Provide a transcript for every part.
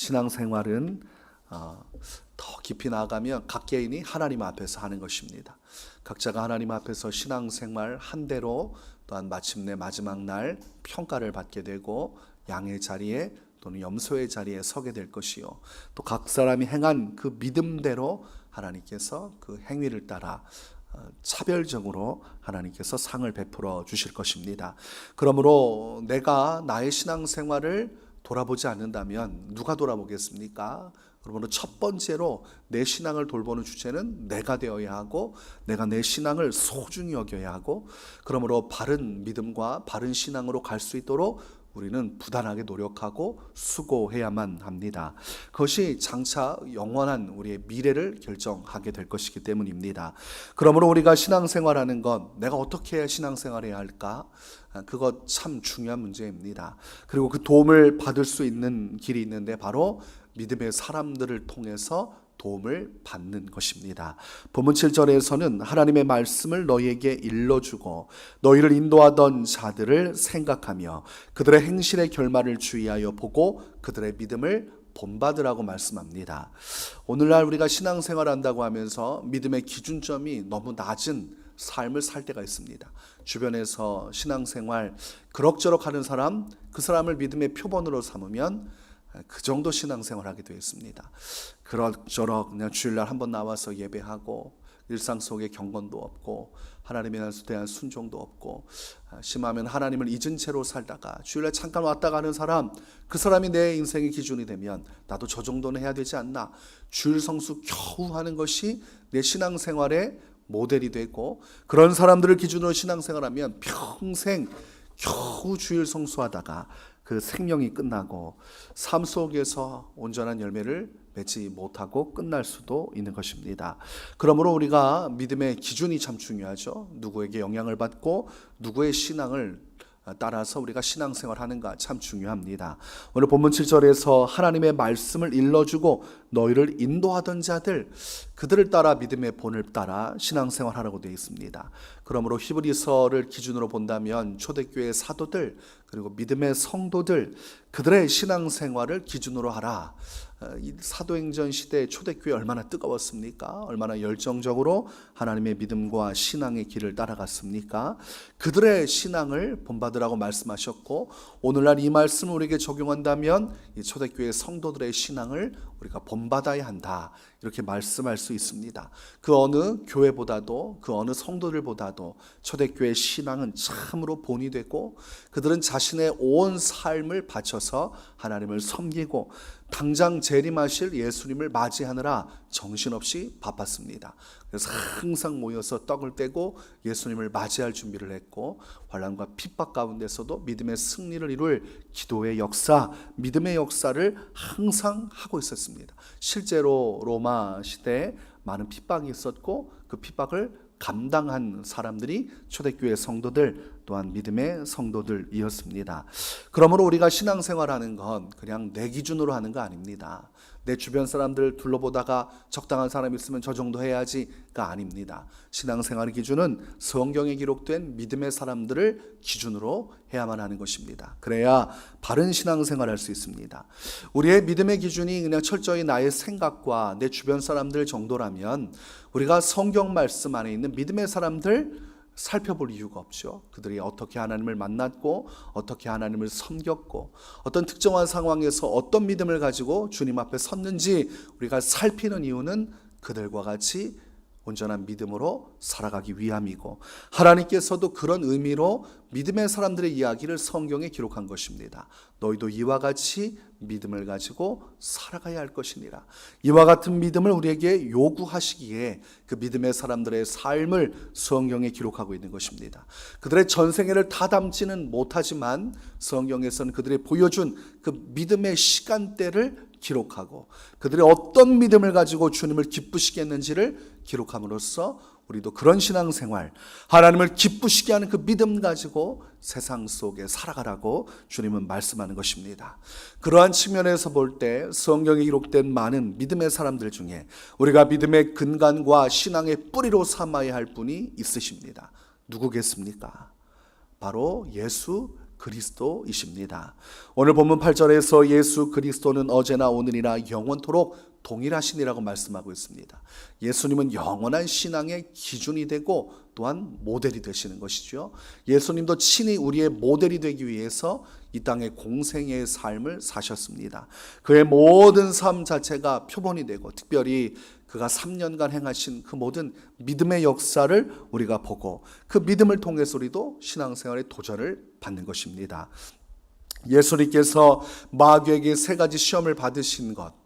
신앙생활은 어, 더 깊이 나아가면 각 개인이 하나님 앞에서 하는 것입니다. 각자가 하나님 앞에서 신앙생활 한 대로 또한 마침내 마지막 날 평가를 받게 되고 양의 자리에 또는 염소의 자리에 서게 될 것이요. 또 각 사람이 행한 그 믿음대로 하나님께서 그 행위를 따라 어, 차별적으로 하나님께서 상을 베풀어 주실 것입니다. 그러므로 내가 나의 신앙생활을 돌아보지 않는다면 누가 돌아보겠습니까? 그러므로 첫 번째로 내 신앙을 돌보는 주체는 내가 되어야 하고 내가 내 신앙을 소중히 여겨야 하고 그러므로 바른 믿음과 바른 신앙으로 갈 수 있도록 우리는 부단하게 노력하고 수고해야만 합니다. 그것이 장차 영원한 우리의 미래를 결정하게 될 것이기 때문입니다. 그러므로 우리가 신앙생활하는 것, 내가 어떻게 해야 신앙생활해야 할까? 아, 그것 참 중요한 문제입니다. 그리고 그 도움을 받을 수 있는 길이 있는데 바로 믿음의 사람들을 통해서 도움을 받는 것입니다. 본문 7절에서는 하나님의 말씀을 너희에게 일러주고 너희를 인도하던 자들을 생각하며 그들의 행실의 결말을 주의하여 보고 그들의 믿음을 본받으라고 말씀합니다. 오늘날 우리가 신앙생활 한다고 하면서 믿음의 기준점이 너무 낮은 삶을 살 때가 있습니다. 주변에서 신앙생활 그럭저럭 하는 사람, 그 사람을 믿음의 표본으로 삼으면 그 정도 신앙생활 하게 되어 있습니다. 그럭저럭 그냥 주일날 한번 나와서 예배하고 일상 속에 경건도 없고 하나님에 대한 순종도 없고 심하면 하나님을 잊은 채로 살다가 주일날 잠깐 왔다 가는 사람 그 사람이 내 인생의 기준이 되면 나도 저 정도는 해야 되지 않나 주일 성수 겨우 하는 것이 내 신앙생활의 모델이 되고 그런 사람들을 기준으로 신앙생활하면 평생 겨우 주일 성수하다가 그 생명이 끝나고 삶 속에서 온전한 열매를 맺지 못하고 끝날 수도 있는 것입니다. 그러므로 우리가 믿음의 기준이 참 중요하죠. 누구에게 영향을 받고 누구의 신앙을 따라서 우리가 신앙생활 하는가 참 중요합니다. 오늘 본문 7절에서 하나님의 말씀을 일러주고 너희를 인도하던 자들 그들을 따라 믿음의 본을 따라 신앙생활 하라고 되어 있습니다. 그러므로 히브리서를 기준으로 본다면 초대교회 사도들 그리고 믿음의 성도들 그들의 신앙생활을 기준으로 하라. 어, 이 사도행전 시대 초대교회 얼마나 뜨거웠습니까? 얼마나 열정적으로 하나님의 믿음과 신앙의 길을 따라갔습니까? 그들의 신앙을 본받으라고 말씀하셨고 오늘날 이 말씀을 우리에게 적용한다면 이 초대교회 성도들의 신앙을 우리가 본받아야 한다. 이렇게 말씀할 수 있습니다. 그 어느 교회보다도 그 어느 성도들보다도 초대교회 신앙은 참으로 본이 되고 그들은 자신의 온 삶을 바쳐서 하나님을 섬기고 당장 재림하실 예수님을 맞이하느라 정신없이 바빴습니다. 그래서 항상 모여서 떡을 떼고 예수님을 맞이할 준비를 했고 환란과 핍박 가운데서도 믿음의 승리를 이룰 기도의 역사, 믿음의 역사를 항상 하고 있었습니다. 실제로 로마 시대에 많은 핍박이 있었고 그 핍박을 감당한 사람들이 초대교회 성도들 또한 믿음의 성도들이었습니다. 그러므로 우리가 신앙생활하는 건 그냥 내 기준으로 하는 거 아닙니다. 내 주변 사람들 둘러보다가 적당한 사람 있으면 저 정도 해야지가 아닙니다. 신앙생활의 기준은 성경에 기록된 믿음의 사람들을 기준으로 해야만 하는 것입니다. 그래야 바른 신앙생활할 수 있습니다. 우리의 믿음의 기준이 그냥 철저히 나의 생각과 내 주변 사람들 정도라면 우리가 성경 말씀 안에 있는 믿음의 사람들 살펴볼 이유가 없죠. 그들이 어떻게 하나님을 만났고 어떻게 하나님을 섬겼고 어떤 특정한 상황에서 어떤 믿음을 가지고 주님 앞에 섰는지 우리가 살피는 이유는 그들과 같이 온전한 믿음으로 살아가기 위함이고 하나님께서도 그런 의미로 믿음의 사람들의 이야기를 성경에 기록한 것입니다. 너희도 이와 같이 믿음을 가지고 살아가야 할 것이니라. 이와 같은 믿음을 우리에게 요구하시기에 그 믿음의 사람들의 삶을 성경에 기록하고 있는 것입니다. 그들의 전생애를 다 담지는 못하지만 성경에서는 그들이 보여준 그 믿음의 시간대를 기록하고 그들이 어떤 믿음을 가지고 주님을 기쁘시게 했는지를 기록함으로써 우리도 그런 신앙생활, 하나님을 기쁘시게 하는 그 믿음 가지고 세상 속에 살아가라고 주님은 말씀하는 것입니다. 그러한 측면에서 볼 때 성경에 기록된 많은 믿음의 사람들 중에 우리가 믿음의 근간과 신앙의 뿌리로 삼아야 할 분이 있으십니다. 누구겠습니까? 바로 예수 그리스도이십니다. 오늘 본문 8절에서 예수 그리스도는 어제나 오늘이나 영원토록 동일하시니라고 말씀하고 있습니다. 예수님은 영원한 신앙의 기준이 되고 또한 모델이 되시는 것이죠. 예수님도 친히 우리의 모델이 되기 위해서 이 땅의 공생의 삶을 사셨습니다. 그의 모든 삶 자체가 표본이 되고 특별히 그가 3년간 행하신 그 모든 믿음의 역사를 우리가 보고 그 믿음을 통해서 우리도 신앙생활의 도전을 받는 것입니다. 예수님께서 마귀에게 세 가지 시험을 받으신 것.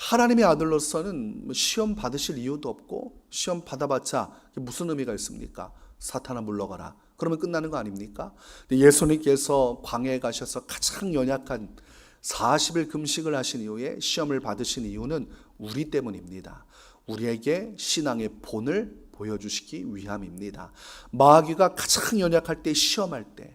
하나님의 아들로서는 뭐 시험 받으실 이유도 없고 시험 받아봤자 무슨 의미가 있습니까? 사탄아 물러가라. 그러면 끝나는 거 아닙니까? 예수님께서 광야에 가셔서 가장 연약한 40일 금식을 하신 이후에 시험을 받으신 이유는 우리 때문입니다. 우리에게 신앙의 본을 보여주시기 위함입니다. 마귀가 가장 연약할 때 시험할 때,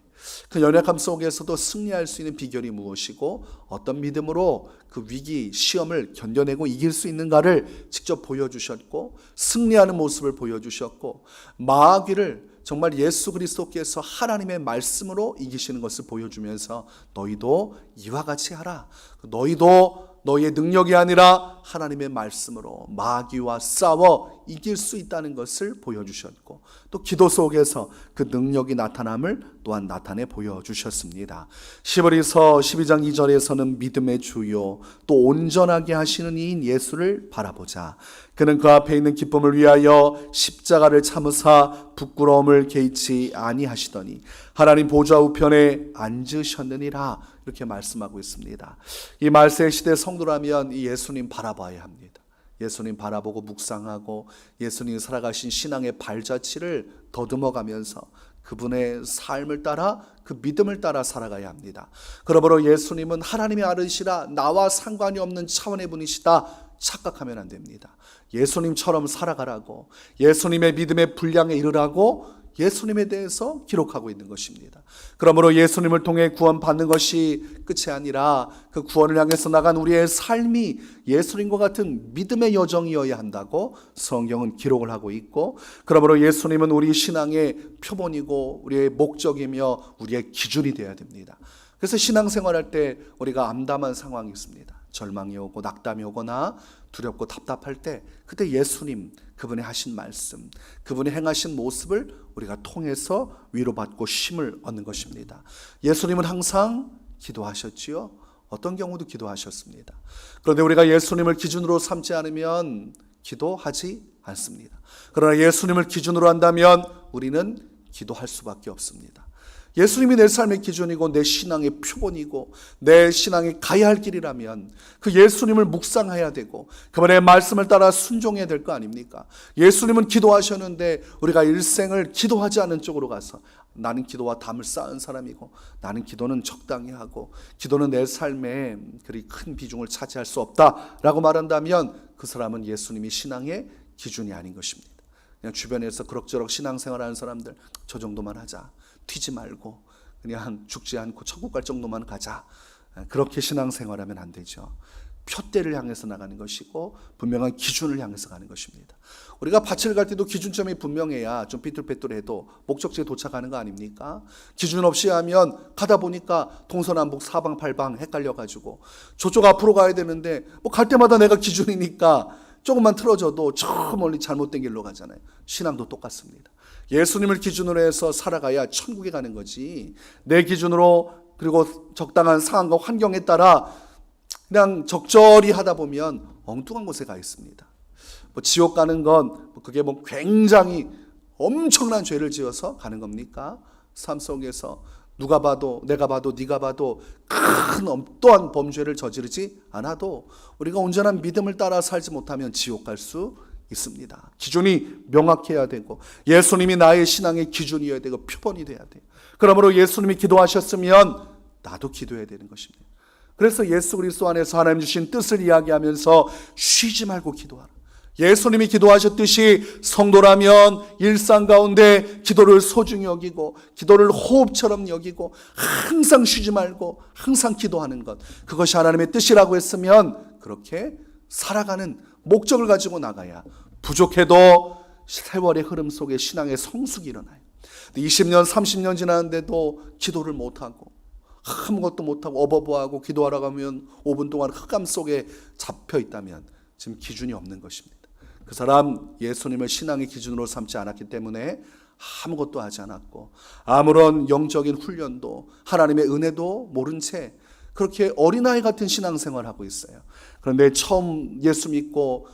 그 연약함 속에서도 승리할 수 있는 비결이 무엇이고 어떤 믿음으로 그 위기 시험을 견뎌내고 이길 수 있는가를 직접 보여주셨고 승리하는 모습을 보여주셨고 마귀를 정말 예수 그리스도께서 하나님의 말씀으로 이기시는 것을 보여주면서 너희도 이와 같이 하라. 너희도 너희의 능력이 아니라 하나님의 말씀으로 마귀와 싸워 이길 수 있다는 것을 보여주셨고 또 기도 속에서 그 능력이 나타남을 또한 나타내 보여주셨습니다. 시버리서 12장 2절에서는 믿음의 주요 또 온전하게 하시는 이인 예수를 바라보자. 그는 그 앞에 있는 기쁨을 위하여 십자가를 참으사 부끄러움을 개의치 아니하시더니 하나님 보좌 우편에 앉으셨느니라 이렇게 말씀하고 있습니다. 이 말세 시대 성도라면 이 예수님 바라봐야 합니다. 예수님 바라보고 묵상하고 예수님 살아가신 신앙의 발자취를 더듬어 가면서 그분의 삶을 따라 그 믿음을 따라 살아가야 합니다. 그러므로 예수님은 하나님의 아르시라 나와 상관이 없는 차원의 분이시다 착각하면 안 됩니다. 예수님처럼 살아가라고 예수님의 믿음의 분량에 이르라고 예수님에 대해서 기록하고 있는 것입니다. 그러므로 예수님을 통해 구원받는 것이 끝이 아니라 그 구원을 향해서 나간 우리의 삶이 예수님과 같은 믿음의 여정이어야 한다고 성경은 기록을 하고 있고 그러므로 예수님은 우리 신앙의 표본이고 우리의 목적이며 우리의 기준이 되어야 됩니다. 그래서 신앙생활할 때 우리가 암담한 상황이 있습니다. 절망이 오고 낙담이 오거나 두렵고 답답할 때 그때 예수님 그분의 하신 말씀, 그분의 행하신 모습을 우리가 통해서 위로받고 힘을 얻는 것입니다. 예수님은 항상 기도하셨지요. 어떤 경우도 기도하셨습니다. 그런데 우리가 예수님을 기준으로 삼지 않으면 기도하지 않습니다. 그러나 예수님을 기준으로 한다면 우리는 기도할 수밖에 없습니다. 예수님이 내 삶의 기준이고 내 신앙의 표본이고 내 신앙이 가야 할 길이라면 그 예수님을 묵상해야 되고 그분의 말씀을 따라 순종해야 될 거 아닙니까? 예수님은 기도하셨는데 우리가 일생을 기도하지 않은 쪽으로 가서 나는 기도와 담을 쌓은 사람이고 나는 기도는 적당히 하고 기도는 내 삶에 그리 큰 비중을 차지할 수 없다라고 말한다면 그 사람은 예수님이 신앙의 기준이 아닌 것입니다. 그냥 주변에서 그럭저럭 신앙생활하는 사람들 저 정도만 하자. 튀지 말고 그냥 죽지 않고 천국 갈 정도만 가자. 그렇게 신앙생활하면 안 되죠. 표대를 향해서 나가는 것이고 분명한 기준을 향해서 가는 것입니다. 우리가 밭을 갈 때도 기준점이 분명해야 좀 삐뚤빼뚤해도 목적지에 도착하는 거 아닙니까? 기준 없이 하면 가다 보니까 동서남북 사방팔방 헷갈려 가지고 저쪽 앞으로 가야 되는데 뭐 갈 때마다 내가 기준이니까 조금만 틀어져도 저 멀리 잘못된 길로 가잖아요. 신앙도 똑같습니다. 예수님을 기준으로 해서 살아가야 천국에 가는 거지. 내 기준으로 그리고 적당한 상황과 환경에 따라 그냥 적절히 하다 보면 엉뚱한 곳에 가 있습니다. 뭐 지옥 가는 건 그게 뭐 굉장히 엄청난 죄를 지어서 가는 겁니까? 삶 속에서 누가 봐도 내가 봐도 네가 봐도 큰 어떠한 범죄를 저지르지 않아도 우리가 온전한 믿음을 따라 살지 못하면 지옥 갈 수 있습니다. 기준이 명확해야 되고 예수님이 나의 신앙의 기준이어야 되고 표본이 돼야 돼요. 그러므로 예수님이 기도하셨으면 나도 기도해야 되는 것입니다. 그래서 예수 그리스도 안에서 하나님 주신 뜻을 이야기하면서 쉬지 말고 기도하라. 예수님이 기도하셨듯이 성도라면 일상 가운데 기도를 소중히 여기고 기도를 호흡처럼 여기고 항상 쉬지 말고 항상 기도하는 것 그것이 하나님의 뜻이라고 했으면 그렇게 살아가는 목적을 가지고 나가야 부족해도 세월의 흐름 속에 신앙의 성숙이 일어나요. 20년, 30년 지났는데도 기도를 못하고 아무것도 못하고 어버버하고 기도하러 가면 5분 동안 흑암 속에 잡혀 있다면 지금 기준이 없는 것입니다. 그 사람 예수님을 신앙의 기준으로 삼지 않았기 때문에 아무것도 하지 않았고 아무런 영적인 훈련도 하나님의 은혜도 모른 채 그렇게 어린아이 같은 신앙생활을 하고 있어요. 그런데 처음 예수 믿고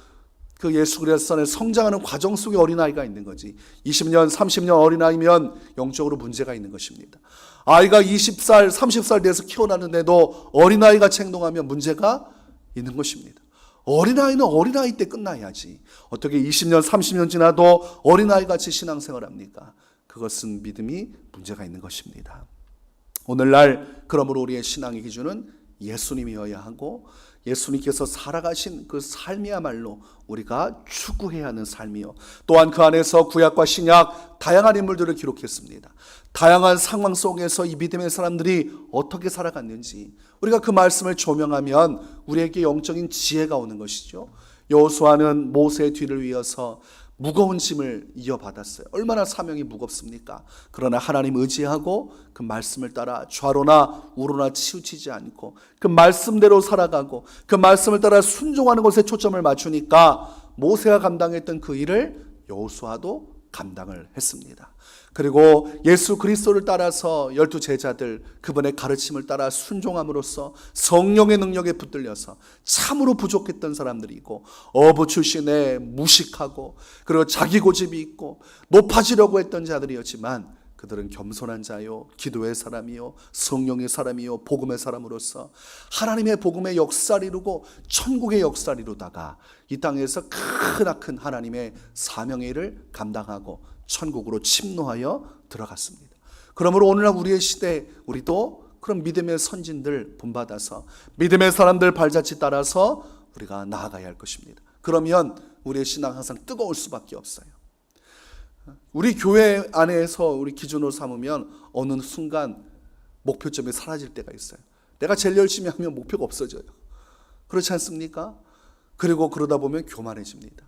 그 예수 그리스도 안에 성장하는 과정 속에 어린아이가 있는 거지. 20년, 30년 어린아이면 영적으로 문제가 있는 것입니다. 아이가 20살, 30살 돼서 키워나는데도 어린아이 같이 행동하면 문제가 있는 것입니다. 어린아이는 어린아이 때 끝나야지. 어떻게 20년, 30년 지나도 어린아이 같이 신앙생활 합니까? 그것은 믿음이 문제가 있는 것입니다. 오늘날 그러므로 우리의 신앙의 기준은 예수님이어야 하고 예수님께서 살아가신 그 삶이야말로 우리가 추구해야 하는 삶이요. 또한 그 안에서 구약과 신약 다양한 인물들을 기록했습니다. 다양한 상황 속에서 이 믿음의 사람들이 어떻게 살아갔는지 우리가 그 말씀을 조명하면 우리에게 영적인 지혜가 오는 것이죠. 여호수아는 모세의 뒤를 이어서 무거운 짐을 이어받았어요. 얼마나 사명이 무겁습니까? 그러나 하나님 의지하고 그 말씀을 따라 좌로나 우로나 치우치지 않고 그 말씀대로 살아가고 그 말씀을 따라 순종하는 것에 초점을 맞추니까 모세가 감당했던 그 일을 여호수아도 감당을 했습니다. 그리고 예수 그리스도를 따라서 열두 제자들 그분의 가르침을 따라 순종함으로써 성령의 능력에 붙들려서 참으로 부족했던 사람들이고 어부 출신에 무식하고 그리고 자기 고집이 있고 높아지려고 했던 자들이었지만 그들은 겸손한 자요, 기도의 사람이요, 성령의 사람이요, 복음의 사람으로서 하나님의 복음의 역사를 이루고 천국의 역사를 이루다가 이 땅에서 크나큰 하나님의 사명의 일을 감당하고 천국으로 침노하여 들어갔습니다. 그러므로 오늘날 우리의 시대 우리도 그런 믿음의 선진들 본받아서 믿음의 사람들 발자취 따라서 우리가 나아가야 할 것입니다. 그러면 우리의 신앙 항상 뜨거울 수밖에 없어요. 우리 교회 안에서 우리 기준으로 삼으면 어느 순간 목표점이 사라질 때가 있어요. 내가 제일 열심히 하면 목표가 없어져요. 그렇지 않습니까? 그리고 그러다 보면 교만해집니다.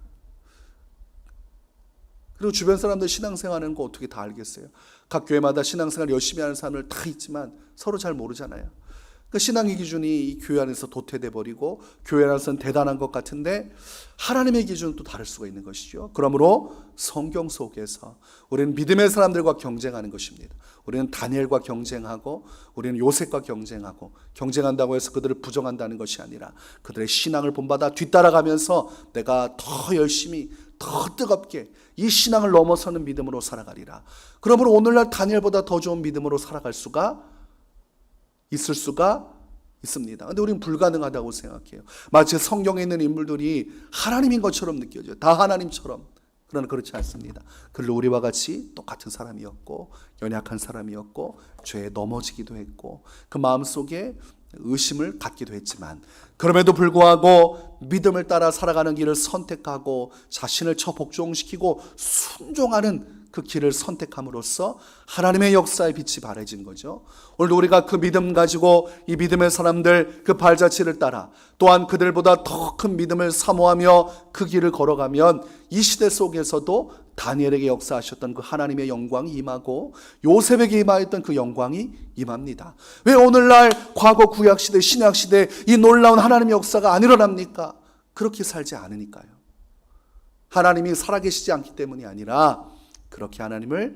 그리고 주변 사람들 신앙생활하는 거 어떻게 다 알겠어요? 각 교회마다 신앙생활 열심히 하는 사람들 다 있지만 서로 잘 모르잖아요. 그 신앙의 기준이 이 교회 안에서 도태돼 버리고 교회 안에서는 대단한 것 같은데 하나님의 기준은 또 다를 수가 있는 것이죠. 그러므로 성경 속에서 우리는 믿음의 사람들과 경쟁하는 것입니다. 우리는 다니엘과 경쟁하고 우리는 요셉과 경쟁하고 경쟁한다고 해서 그들을 부정한다는 것이 아니라 그들의 신앙을 본받아 뒤따라가면서 내가 더 열심히 더 뜨겁게 이 신앙을 넘어서는 믿음으로 살아가리라. 그러므로 오늘날 다니엘보다 더 좋은 믿음으로 살아갈 수가 있을 수가 있습니다. 근데 우리는 불가능하다고 생각해요. 마치 성경에 있는 인물들이 하나님인 것처럼 느껴져요. 다 하나님처럼. 그러나 그렇지 않습니다. 그들도 우리와 같이 똑같은 사람이었고 연약한 사람이었고 죄에 넘어지기도 했고 그 마음 속에 의심을 갖기도 했지만 그럼에도 불구하고 믿음을 따라 살아가는 길을 선택하고 자신을 처 복종시키고 순종하는 그 길을 선택함으로써 하나님의 역사의 빛이 발해진 거죠. 오늘도 우리가 그 믿음 가지고 이 믿음의 사람들 그 발자취를 따라 또한 그들보다 더 큰 믿음을 사모하며 그 길을 걸어가면 이 시대 속에서도 다니엘에게 역사하셨던 그 하나님의 영광이 임하고 요셉에게 임하였던 그 영광이 임합니다. 왜 오늘날 과거 구약 시대 신약 시대 이 놀라운 하나님의 역사가 안 일어납니까? 그렇게 살지 않으니까요. 하나님이 살아계시지 않기 때문이 아니라 그렇게 하나님을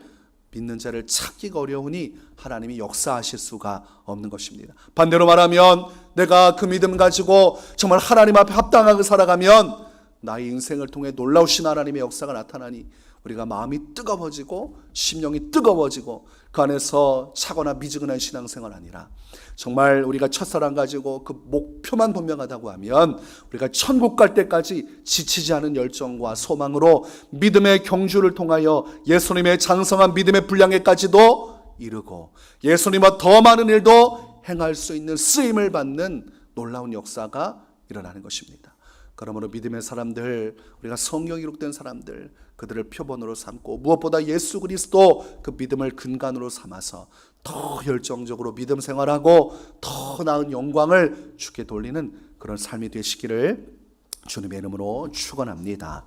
믿는 자를 찾기가 어려우니 하나님이 역사하실 수가 없는 것입니다. 반대로 말하면 내가 그 믿음 가지고 정말 하나님 앞에 합당하게 살아가면 나의 인생을 통해 놀라우신 하나님의 역사가 나타나니 우리가 마음이 뜨거워지고 심령이 뜨거워지고 그 안에서 차거나 미지근한 신앙생활 아니라 정말 우리가 첫사랑 가지고 그 목표만 분명하다고 하면 우리가 천국 갈 때까지 지치지 않은 열정과 소망으로 믿음의 경주를 통하여 예수님의 장성한 믿음의 분량에까지도 이르고 예수님과 더 많은 일도 행할 수 있는 쓰임을 받는 놀라운 역사가 일어나는 것입니다. 그러므로 믿음의 사람들, 우리가 성경 기록된 사람들, 그들을 표본으로 삼고 무엇보다 예수 그리스도 그 믿음을 근간으로 삼아서 더 열정적으로 믿음 생활하고 더 나은 영광을 주께 돌리는 그런 삶이 되시기를 주님의 이름으로 축원합니다.